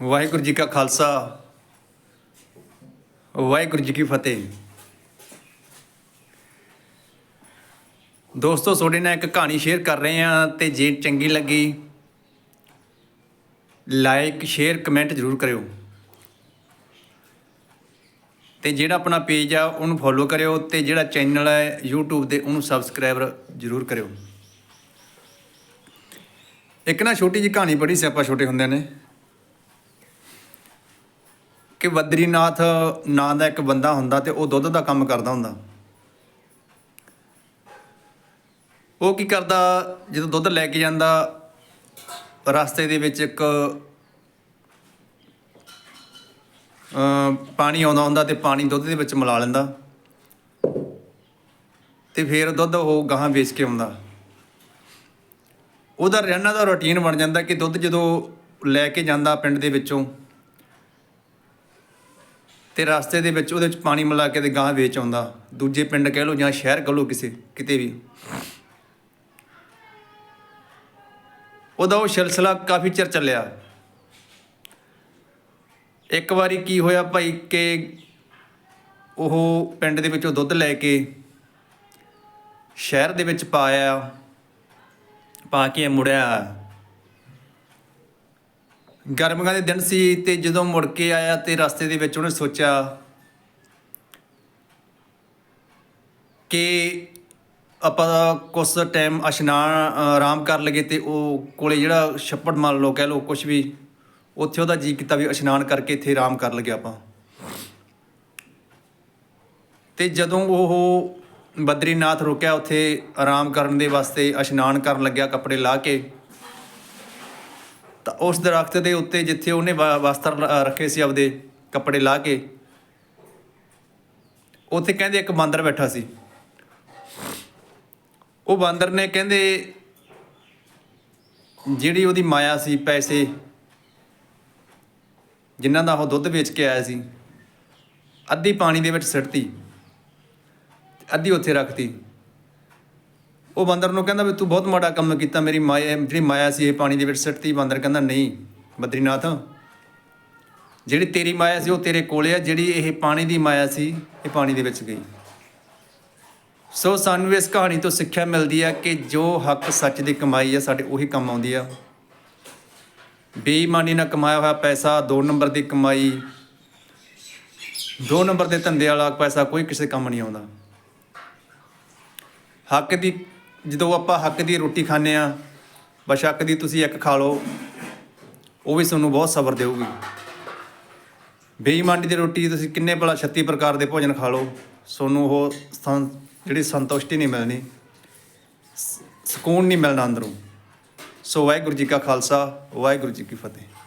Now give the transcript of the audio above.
ਵਾਹਿਗੁਰੂ ਜੀ ਕਾ ਖਾਲਸਾ, ਵਾਹਿਗੁਰੂ ਜੀ ਕੀ ਫਤਿਹ। ਦੋਸਤੋ, ਤੁਹਾਡੇ ਨਾਲ ਇੱਕ ਕਹਾਣੀ ਸ਼ੇਅਰ ਕਰ ਰਹੇ ਹਾਂ ਤੇ ਜੇ ਚੰਗੀ ਲੱਗੀ ਲਾਈਕ ਸ਼ੇਅਰ ਕਮੈਂਟ ਜ਼ਰੂਰ ਕਰਿਓ। ਤੇ ਜਿਹੜਾ ਆਪਣਾ ਪੇਜ ਆ, ਉਹਨੂੰ ਫੋਲੋ ਕਰਿਓ ਤੇ ਜਿਹੜਾ ਚੈਨਲ ਹੈ YouTube ਤੇ ਉਹਨੂੰ ਸਬਸਕ੍ਰਾਈਬਰ ਜ਼ਰੂਰ ਕਰਿਓ। ਇੱਕ ਨਾ ਛੋਟੀ ਜਿਹੀ ਕਹਾਣੀ ਪੜ੍ਹੀ ਸੀ ਆਪਾਂ, ਛੋਟੇ ਹੁੰਦੇ ਨੇ। ਕਿ ਬਦਰੀਨਾਥ ਨਾਂ ਦਾ ਇੱਕ ਬੰਦਾ ਹੁੰਦਾ ਤੇ ਉਹ ਦੁੱਧ ਦਾ ਕੰਮ ਕਰਦਾ ਹੁੰਦਾ। ਉਹ ਕੀ ਕਰਦਾ, ਜਦੋਂ ਦੁੱਧ ਲੈ ਕੇ ਜਾਂਦਾ, ਰਸਤੇ ਦੇ ਵਿੱਚ ਇੱਕ ਪਾਣੀ ਆਉਂਦਾ ਹੁੰਦਾ ਤੇ ਪਾਣੀ ਦੁੱਧ ਦੇ ਵਿੱਚ ਮਿਲਾ ਲੈਂਦਾ। ਤੇ ਫਿਰ ਦੁੱਧ ਉਹ ਗਾਹਾਂ ਵੇਚ ਕੇ ਆਉਂਦਾ। ਉਹਦਾ ਰਹਿਣਾ ਦਾ ਰੁਟੀਨ ਬਣ ਜਾਂਦਾ ਕਿ ਦੁੱਧ ਜਦੋਂ ਲੈ ਕੇ ਜਾਂਦਾ ਪਿੰਡ ਦੇ ਵਿੱਚੋਂ ਤੇ ਰਸਤੇ ਦੇ ਵਿੱਚ ਉਹਦੇ ਵਿੱਚ ਪਾਣੀ ਮਿਲਾ ਕੇ ਤੇ ਗਾਂ ਵੇਚ ਆਉਂਦਾ। ਦੂਜੇ ਪਿੰਡ ਕਹਿ ਲਓ ਜਾਂ ਸ਼ਹਿਰ ਕਹਿ ਲਓ ਕਿਸੇ, ਕਿਤੇ ਵੀ। ਉਹਦਾ ਉਹ ਸਿਲਸਿਲਾ ਕਾਫੀ ਚਿਰ ਚੱਲਿਆ। ਇੱਕ ਵਾਰੀ ਕੀ ਹੋਇਆ ਭਾਈ ਕਿ ਉਹ ਪਿੰਡ ਦੇ ਵਿੱਚੋਂ ਦੁੱਧ ਲੈ ਕੇ ਸ਼ਹਿਰ ਦੇ ਵਿੱਚ ਪਾਇਆ ਪਾ ਕੇ ਮੁੜਿਆ। ਗਰਮੀਆਂ ਦੇ ਦਿਨ ਸੀ ਤੇ ਜਦੋਂ ਮੁੜ ਕੇ ਆਇਆ ਤੇ ਰਸਤੇ ਦੇ ਵਿੱਚ ਉਹਨੇ ਸੋਚਿਆ ਕਿ ਆਪਾਂ ਕੁਝ ਟਾਈਮ ਇਸ਼ਨਾਨ ਆਰਾਮ ਕਰ ਲਗੇ ਤੇ ਉਹ ਕੋਲੇ ਜਿਹੜਾ ਛੱਪੜ ਮੰਨ ਲਓ ਕਹਿ ਲਓ ਕੁਝ ਵੀ, ਉੱਥੇ ਉਹਦਾ ਜੀ ਕੀਤਾ ਵੀ ਇਸ਼ਨਾਨ ਕਰਕੇ ਇੱਥੇ ਆਰਾਮ ਕਰ ਲਗੇ ਆਪਾਂ। ਤੇ ਜਦੋਂ ਉਹ ਬਦਰੀਨਾਥ ਰੁਕਿਆ ਉੱਥੇ ਆਰਾਮ ਕਰਨ ਦੇ ਵਾਸਤੇ ਇਸ਼ਨਾਨ ਕਰਨ ਲੱਗਿਆ ਕੱਪੜੇ ਲਾ ਕੇ ਤਾਂ ਉਸ ਦਰਖਤ ਦੇ ਉੱਤੇ ਜਿੱਥੇ ਉਹਨੇ ਵਾ- ਵਸਤਰ ਲ- ਰੱਖੇ ਸੀ ਆਪਦੇ ਕੱਪੜੇ ਲਾ ਕੇ, ਉੱਥੇ ਕਹਿੰਦੇ ਇੱਕ ਬਾਂਦਰ ਬੈਠਾ ਸੀ। ਉਹ ਬਾਂਦਰ ਨੇ ਕਹਿੰਦੇ, ਜਿਹੜੀ ਉਹਦੀ ਮਾਇਆ ਸੀ, ਪੈਸੇ, ਜਿਨ੍ਹਾਂ ਦਾ ਉਹ ਦੁੱਧ ਵੇਚ ਕੇ ਆਇਆ ਸੀ, ਅੱਧੀ ਪਾਣੀ ਦੇ ਵਿੱਚ ਸਿੱਟਤੀ, ਅੱਧੀ ਉੱਥੇ ਰੱਖਤੀ। ਉਹ ਬਾਂਦਰ ਨੂੰ ਕਹਿੰਦਾ ਵੀ ਤੂੰ ਬਹੁਤ ਮਾੜਾ ਕੰਮ ਕੀਤਾ, ਮੇਰੀ ਮਾਇਆ ਜਿਹੜੀ ਮਾਇਆ ਸੀ ਇਹ ਪਾਣੀ ਦੇ ਵਿੱਚ ਸਿੱਟਤੀ, ਬਾਂਦਰ ਕਹਿੰਦਾ ਨਹੀਂ, ਬਦਰੀਨਾਥ। ਜਿਹੜੀ ਤੇਰੀ ਮਾਇਆ ਸੀ ਉਹ ਤੇਰੇ ਕੋਲੇ ਆ, ਜਿਹੜੀ ਇਹ ਪਾਣੀ ਦੀ ਮਾਇਆ ਸੀ, ਇਹ ਪਾਣੀ ਦੇ ਵਿੱਚ ਗਈ। ਸੋ ਸਾਨੂੰ ਇਸ ਕਹਾਣੀ ਤੋਂ ਸਿੱਖਿਆ ਮਿਲਦੀ ਹੈ ਕਿ ਜੋ ਹੱਕ ਸੱਚ ਦੀ ਕਮਾਈ ਹੈ ਸਾਡੇ ਉਹੀ ਕੰਮ ਆਉਂਦੀ ਆ। ਬੇਈਮਾਨੀ ਨਾਲ ਕਮਾਇਆ ਹੋਇਆ ਪੈਸਾ, ਦੋ ਨੰਬਰ ਦੀ ਕਮਾਈ, ਦੋ ਨੰਬਰ ਦੇ ਧੰਦੇ ਵਾਲਾ ਪੈਸਾ ਕੋਈ ਕਿਸੇ ਕੰਮ ਨਹੀਂ ਆਉਂਦਾ। ਹੱਕ ਦੀ ਜਦੋਂ ਆਪਾਂ ਹੱਕ ਦੀ ਰੋਟੀ ਖਾਂਦੇ ਆ ਬਸ਼ੱਕ ਦੀ ਤੁਸੀਂ ਇੱਕ ਖਾ ਲਓ, ਉਹ ਵੀ ਤੁਹਾਨੂੰ ਬਹੁਤ ਸਬਰ ਦੇਊਗੀ। ਬੇਈਮਾਨੀ ਦੀ ਰੋਟੀ ਤੁਸੀਂ ਕਿੰਨੇ ਭਲਾ 36 ਪ੍ਰਕਾਰ ਦੇ ਭੋਜਨ ਖਾ ਲਓ, ਤੁਹਾਨੂੰ ਉਹ ਜਿਹੜੀ ਸੰਤੁਸ਼ਟੀ ਨਹੀਂ ਮਿਲਣੀ ਸਕੂਨ ਨਹੀਂ ਮਿਲਣਾ ਅੰਦਰੋਂ। ਸੋ ਵਾਹਿਗੁਰੂ ਜੀ ਕਾ ਖਾਲਸਾ, ਵਾਹਿਗੁਰੂ ਜੀ ਕੀ ਫਤਿਹ।